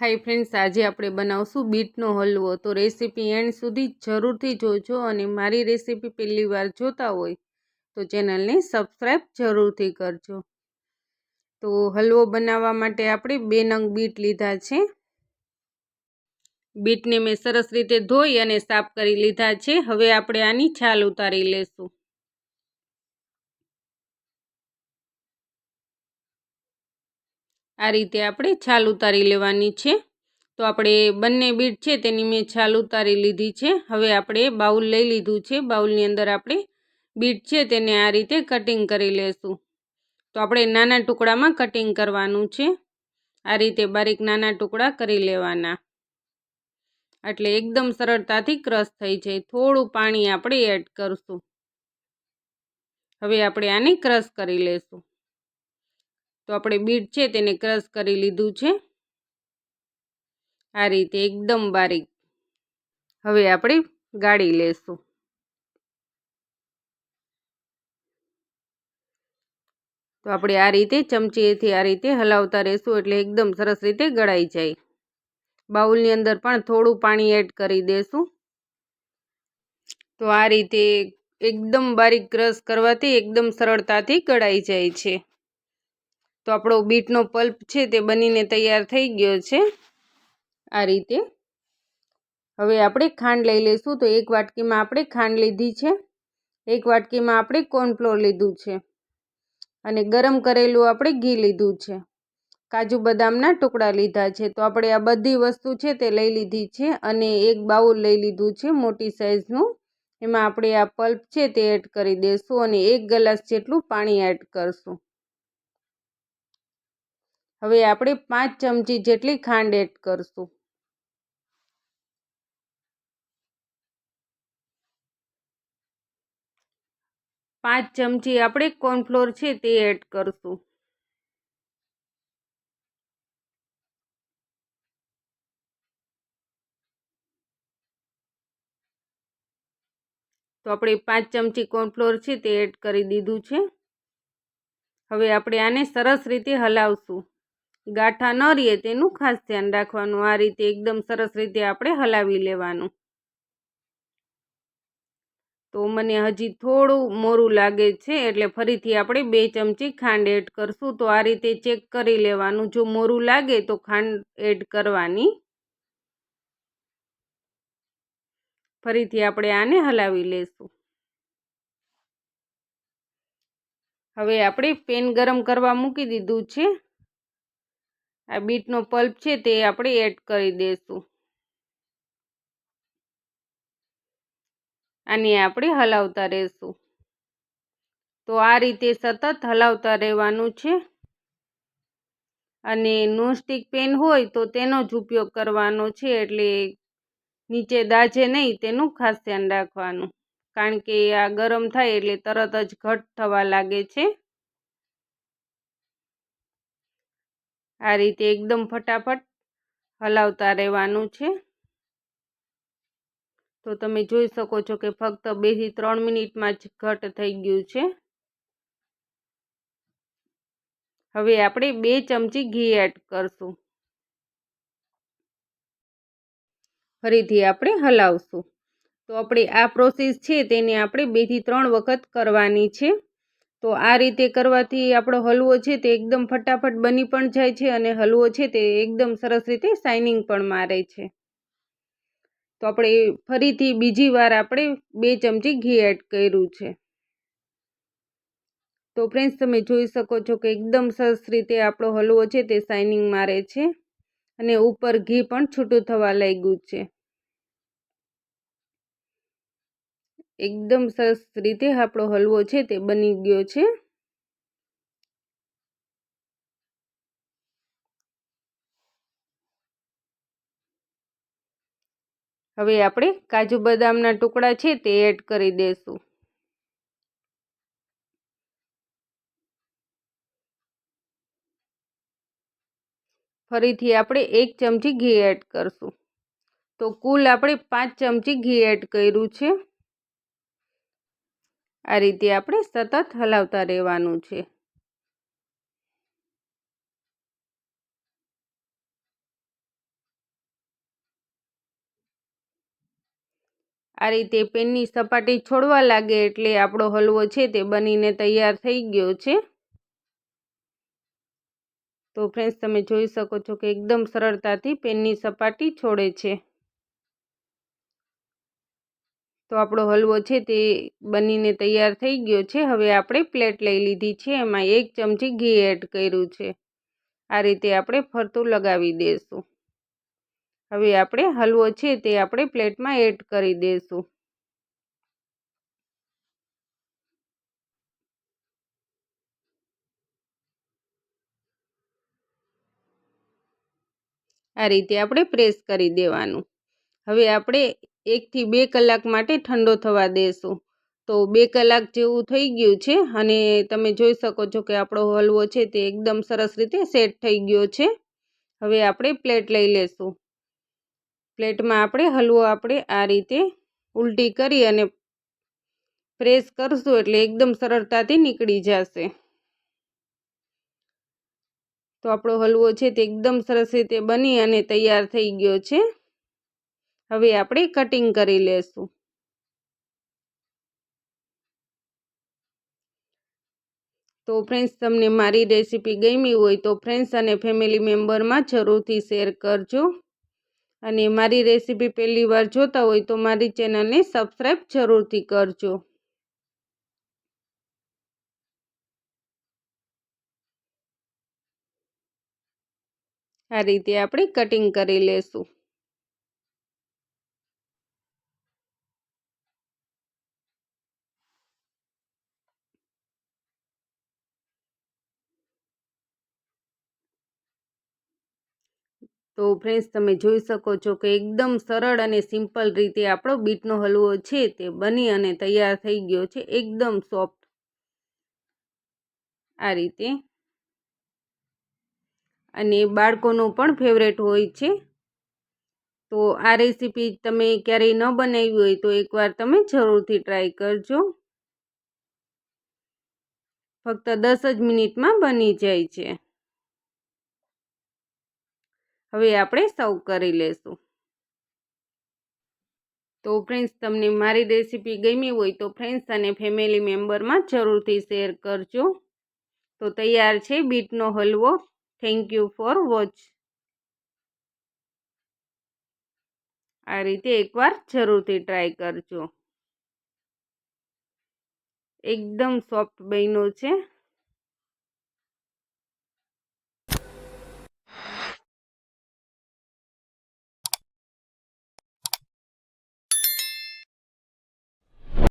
Hi friends, આજે આપણે બનાવશું બીટનો હલવો. તો રેસીપી એન્ડ સુધી જરૂરથી જોજો અને મારી રેસીપી પહેલી વાર જોતા હોય તો ચેનલને સબસ્ક્રાઈબ જરૂરથી કરજો. તો હલવો બનાવવા માટે આપણે બે નંગ બીટ લીધા છે. બીટને મેં સરસ રીતે ધોઈ અને સાફ કરી લીધા છે. હવે આપણે આની છાલ ઉતારી લેશું. આ રીતે આપણે છાલ ઉતારી લેવાની છે. તો આપણે બંને બીટ છે તેની મેં છાલ ઉતારી લીધી છે. હવે આપણે બાઉલ લઈ લીધું છે. બાઉલની અંદર આપણે બીટ છે તેને આ રીતે કટિંગ કરી લેશું. તો આપણે નાના ટુકડામાં કટિંગ કરવાનું છે. આ રીતે બારીક નાના ટુકડા કરી લેવાના. એટલે એકદમ સરળતાથી ક્રશ થઈ જાય. થોડું પાણી આપણે એડ કરશું. હવે આપણે આને ક્રશ કરી લેશું. તો આપણે બીટ છે તેને ક્રશ કરી લીધું છે. આ રીતે એકદમ બારીક. હવે આપણે ગાળી લેશું. તો આપણે આ રીતે ચમચીએથી આ રીતે હલાવતા રહેશું એટલે એકદમ સરસ રીતે ગળાઈ જાય. બાઉલની અંદર પણ થોડું પાણી એડ કરી દેશું. તો આ રીતે એકદમ બારીક ક્રશ કરવાથી એકદમ સરળતાથી ગળાઈ જાય છે. તો આપણો બીટનો પલ્પ છે તે બનીને તૈયાર થઈ ગયો છે આ રીતે. હવે આપણે ખાંડ લઈ લઈશું તો એક વાટકીમાં આપણે ખાંડ લીધી છે. એક વાટકીમાં આપણે કોર્નફ્લોર લીધું છે. અને ગરમ કરેલું આપણે ઘી લીધું છે. કાજુ બદામના ટુકડા લીધા છે. તો આપણે આ બધી વસ્તુ છે તે લઈ લીધી છે અને એક બાઉલ લઈ લીધું છે મોટી સાઇઝનું. એમાં આપણે આ પલ્પ છે તે એડ કરી દઈશું અને એક ગ્લાસ જેટલું પાણી એડ કરશું. હવે આપણે પાંચ ચમચી જેટલી ખાંડ એડ કરશું. પાંચ ચમચી આપણે કોર્નફ્લોર છે તે એડ કરશું. તો આપણે પાંચ ચમચી કોર્નફ્લોર છે તે એડ કરી દીધું છે. હવે આપણે આને સરસ રીતે હલાવશું. ગાંઠા ન રહીએ તેનું ખાસ ધ્યાન રાખવાનું. આ રીતે એકદમ સરસ રીતે આપણે હલાવી લેવાનું. તો મને હજી થોડું મોરું લાગે છે, એટલે ફરીથી આપણે બે ચમચી ખાંડ એડ કરશું. તો આ રીતે ચેક કરી લેવાનું. જો મોરું લાગે તો ખાંડ એડ કરવાની. ફરીથી આપણે આને હલાવી લેશું. હવે આપણે પેન ગરમ કરવા મૂકી દીધું છે. આ બીટનો પલ્પ છે તે આપણે એડ કરી દઈશું આને આપણે હલાવતા રહેશું. તો આ રીતે સતત હલાવતા રહેવાનું છે. અને નોનસ્ટિક પેન હોય તો તેનો જ ઉપયોગ કરવાનો છે એટલે નીચે દાજે નહીં તેનું ખાસ ધ્યાન રાખવાનું. કારણ કે આ ગરમ થાય એટલે તરત જ ઘટ થવા લાગે છે. આ રીતે એકદમ ફટાફટ હલાવતા રહેવાનું છે. તો તમે જોઈ શકો છો કે ફક્ત બેથી ત્રણ મિનિટમાં જ ઘટ થઈ ગયું છે. હવે આપણે બે ચમચી ઘી એડ કરશું. ફરીથી આપણે હલાવશું. તો આપણે આ પ્રોસેસ છે તેને આપણે બેથી ત્રણ વખત કરવાની છે. તો આ રીતે કરવાથી આપણો હલવો છે તે એકદમ ફટાફટ બની પણ જાય છે અને હલવો છે તે એકદમ સરસ રીતે શાઇનિંગ પણ મારે છે. તો આપણે ફરીથી બીજી વાર આપણે બે ચમચી ઘી એડ કર્યું છે. તો ફ્રેન્ડ્સ તમે જોઈ શકો છો કે એકદમ સરસ રીતે આપણો હલવો છે તે શાઇનિંગ મારે છે અને ઉપર ઘી પણ છૂટું થવા લાગ્યું છે. એકદમ સરસ રીતે આપણો હલવો છે તે બની ગયો છે. હવે આપણે કાજુ બદામના ટુકડા છે તે એડ કરી દઈશું ફરીથી આપણે એક ચમચી ઘી એડ કરશું. તો કુલ આપણે પાંચ ચમચી ઘી એડ કર્યું છે. આ રીતે આપણે સતત હલાવતા રહેવાનું છે. આ રીતે પેનની સપાટી છોડવા લાગે એટલે આપણો હલવો છે તે બનીને તૈયાર થઈ ગયો છે. તો ફ્રેન્ડ્સ તમે જોઈ શકો છો કે એકદમ સરળતાથી પેનની સપાટી છોડે છે. તો આપણો હલવો છે તે બનીને તૈયાર થઈ ગયો છે. હવે આપણે પ્લેટ લઈ લીધી છે. એમાં એક ચમચી ઘી એડ કર્યું છે. આ રીતે આપણે ફરતું લગાવી દઈશું હવે આપણે હલવો છે તે આપણે પ્લેટમાં એડ કરી દઈશું આ રીતે આપણે પ્રેસ કરી દેવાનું. હવે આપણે એકથી બે કલાક માટે ઠંડો થવા દેશું. તો બે કલાક જેવું થઈ ગયું છે અને તમે જોઈ શકો છો કે આપણો હલવો છે તે એકદમ સરસ રીતે સેટ થઈ ગયો છે. હવે આપણે પ્લેટ લઈ લેશું. પ્લેટમાં આપણે હલવો આપણે આ રીતે ઉલટી કરી અને પ્રેસ કરશું એટલે એકદમ સરળતાથી નીકળી જશે. તો આપણો હલવો છે તે એકદમ સરસ રીતે બની અને તૈયાર થઈ ગયો છે. હવે આપણે કટિંગ કરી લેશું. તો ફ્રેન્ડ્સ તમને મારી રેસીપી ગમી હોય તો ફ્રેન્ડ્સ અને ફેમિલી મેમ્બરમાં જરૂરથી શેર કરજો. અને મારી રેસીપી પહેલી વાર જોતા હોય તો મારી ચેનલને સબસ્ક્રાઈબ જરૂરથી કરજો. આ રીતે આપણે કટિંગ કરી લેશું. તો ફ્રેન્ડ્સ તમે જોઈ શકો છો કે એકદમ સરળ અને સિમ્પલ રીતે આપણો બીટનો હલવો છે તે બની અને તૈયાર થઈ ગયો છે, એકદમ સોફ્ટ આ રીતે. અને બાળકોનો પણ ફેવરેટ હોય છે. તો આ રેસીપી તમે ક્યારેય ન બનાવી હોય તો એકવાર તમે જરૂરથી ટ્રાય કરજો. ફક્ત દસ જ મિનિટમાં બની જાય છે. હવે આપણે સર્વ કરી લેશું. તો ફ્રેન્ડ્સ તમને મારી રેસીપી ગમી હોય તો ફ્રેન્ડ્સ અને ફેમિલી મેમ્બરમાં જરૂરથી શેર કરજો. તો તૈયાર છે બીટનો હલવો. થેન્ક યુ ફોર વોચ આ રીતે એકવાર જરૂરથી ટ્રાય કરજો. એકદમ સોફ્ટ બન્યો છે.